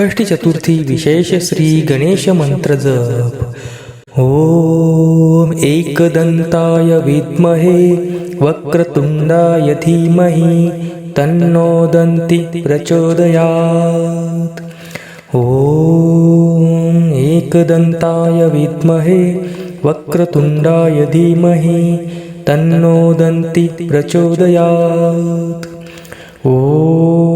षष्ठी चतुर्थी विशेष श्री गणेश मंत्र जप. ओम एकदंताय विद्महे वक्रतुंडाय धीमहि तन्नो दंती प्रचोदयात्. ओम एकदंताय विद्महे वक्रतुंडाय धीमहि तन्नो दंती प्रचोदयात्. ओम